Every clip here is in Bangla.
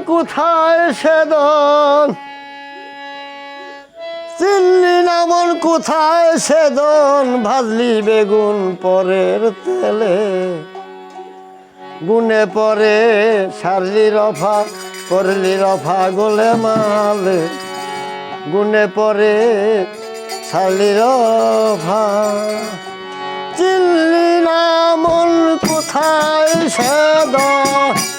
কোথায় সেদন? চিল্লি নামন কোথায় সেদন? ভাজলি বেগুন পরের তেলে। গুনে পরে সারলি রফা, করলি রফা গোলে মালে। গুনে পরে সারলি রফা। চিল্লি নামন কোথায় সেদন?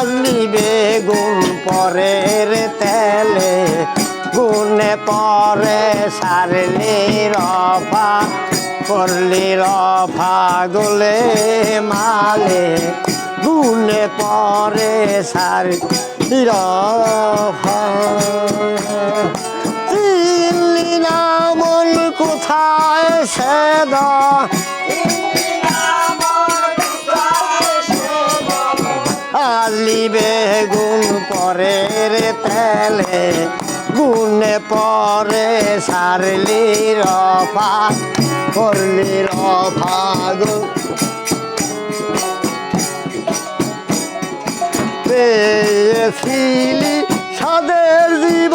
ভাজলি বেগুন পরের তেলে। গুনে পরে সারলি রফা, করলি রফা গোলে মালে। গুনে পরে সারলি রফা। নামন কোথায় সেদা? বেগুন পরের তেলে গুনে পরে সারলি রফা করলি রফা গো। পেয়েছিলি সাদের জীব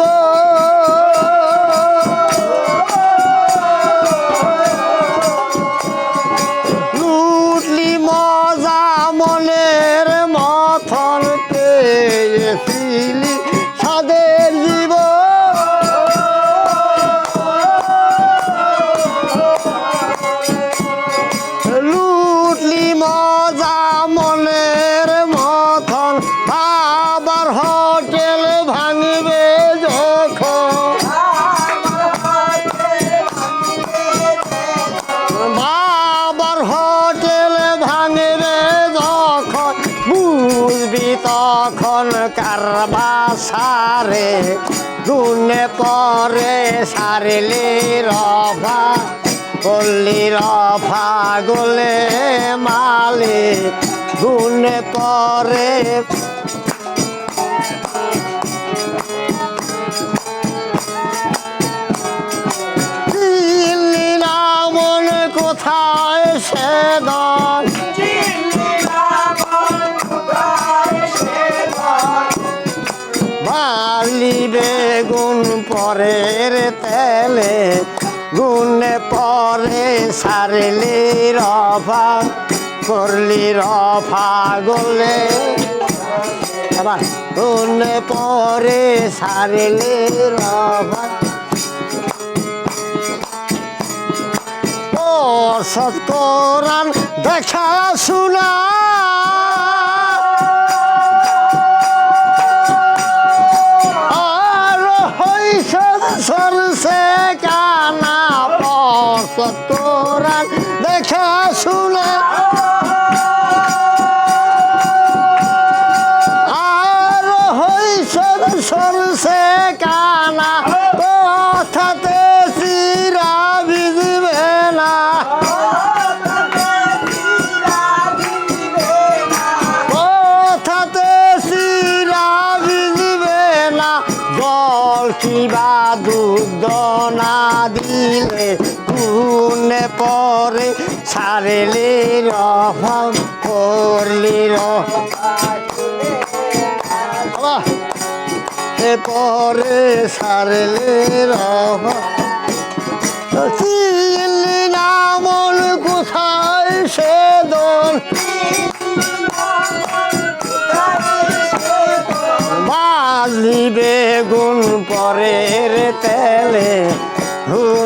আবার হোটেল ভাঙবে যখন। বাবার হোটেল ভাঙবে যখন, বুঝবি তখন কারবা সারে, গুনে পরে সারলি রফা, করলি রফা গোলে মালে, গুনে পরে বেগুন পরের তেলে, গুনে পরে সারলি রফা, করলি রফা গোলে। আবার গুনে পরে সারলি রফা ও সতরান দেখা শোনা। আর হইছে সরসে দিলে কোনে পরে সারেলি রফা করলি এ পরে সারলে রফা চিল্লি নামল কোথায় সেদন বালি বেগুন পরের তেলে। হুনে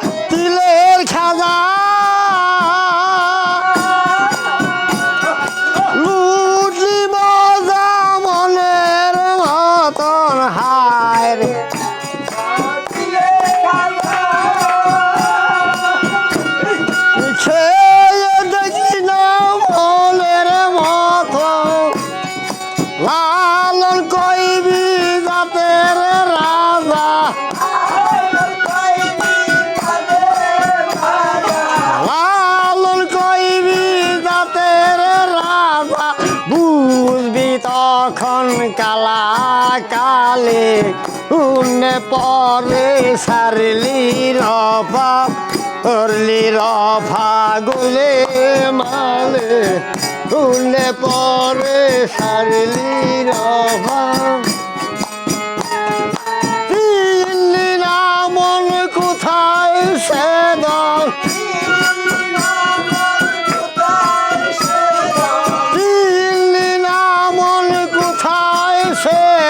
মন কালা কালে উনে পরে সারলি রফা করলি রফা গুলে মালে। উনে পরে সারলি রফা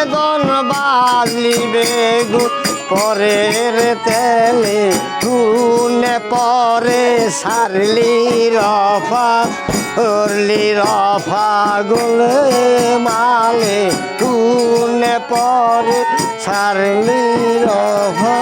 সে দন বালি, বেগুন পরের তেলে গুনে পরে সারলি রফা করলি রফা গুল মালে গুনে পরে সারলি রফা।